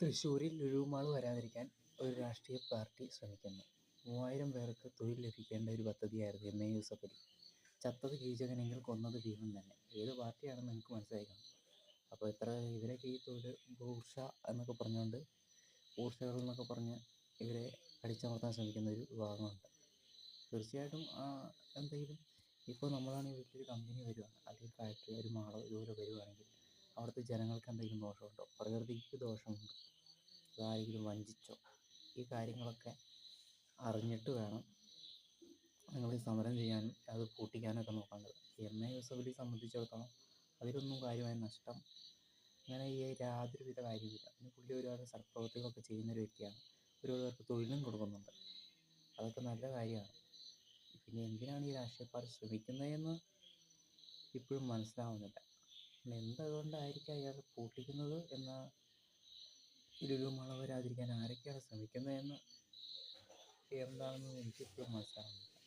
തൃശ്ശൂരിൽ ലുലുമാൾ വരാതിരിക്കാൻ ഒരു രാഷ്ട്രീയ പാർട്ടി ശ്രമിക്കുന്നു. മൂവായിരം പേർക്ക് തൊഴിൽ ലഭിക്കേണ്ട ഒരു പദ്ധതിയായിരുന്നു എം. എ. യൂസഫ് അലി ചത്തത് കീചകനെങ്കിൽ കൊന്നത് ഭീമൻ തന്നെ. ഏത് പാർട്ടിയാണെന്ന് നിങ്ങൾക്ക് മനസ്സിലായി കാണും അപ്പോൾ ഇത്ര ഇവരൊക്കെ ഈ തൊഴിൽ ഭൂഷ എന്നൊക്കെ പറഞ്ഞുകൊണ്ട് ഊർഷകൾ എന്നൊക്കെ പറഞ്ഞ് ഇവരെ അടിച്ചമർത്താൻ ശ്രമിക്കുന്ന ഒരു വിഭാഗമുണ്ട്. തീർച്ചയായിട്ടും എന്തെങ്കിലും ഇപ്പോൾ നമ്മളാണെങ്കിൽ വലിയൊരു കമ്പനി വരുവാണ്. അല്ലെങ്കിൽ ഫാക്ടറി ഒരു മാളോ ഇതുപോലെ വരുവാണെങ്കിൽ അവിടുത്തെ ജനങ്ങൾക്ക് എന്തെങ്കിലും ദോഷമുണ്ടോ? പ്രകൃതിക്ക് ദോഷമുണ്ടോ? അതാരെങ്കിലും വഞ്ചിച്ചോ? ഈ കാര്യങ്ങളൊക്കെ അറിഞ്ഞിട്ട് വേണം നിങ്ങൾ ഈ സമരം ചെയ്യാനും അത് പൂട്ടിക്കാനൊക്കെ നോക്കേണ്ടത്. എം എ യൂസഫലിയെ സംബന്ധിച്ചിടത്തോളം അതിലൊന്നും കാര്യമായ നഷ്ടം അങ്ങനെ ഈ യാതൊരുവിധ കാര്യമില്ല പിന്നെ പുള്ളി ഒരുപാട് സൽപ്രവൃത്തികളൊക്കെ ചെയ്യുന്ന ഒരു വ്യക്തിയാണ്. ഒരുപാട് പേർക്ക് തൊഴിലും കൊടുക്കുന്നുണ്ട്. അതൊക്കെ നല്ല കാര്യമാണ്. പിന്നെ എന്തിനാണ് ഈ രാഷ്ട്രീയ പാർട്ടി ശ്രമിക്കുന്നതെന്ന് ഇപ്പോഴും മനസ്സിലാവുന്നില്ല. പിന്നെ എന്തുകൊണ്ടായിരിക്കും അയാൾ പൊട്ടിക്കുന്നത് എന്ന ലുലു മാള വരാതിരിക്കാൻ ആരൊക്കെയാണ് ശ്രമിക്കുന്നതെന്ന് എന്താണെന്ന് എനിക്കിപ്പോഴും മനസ്സിലാവുന്നില്ല.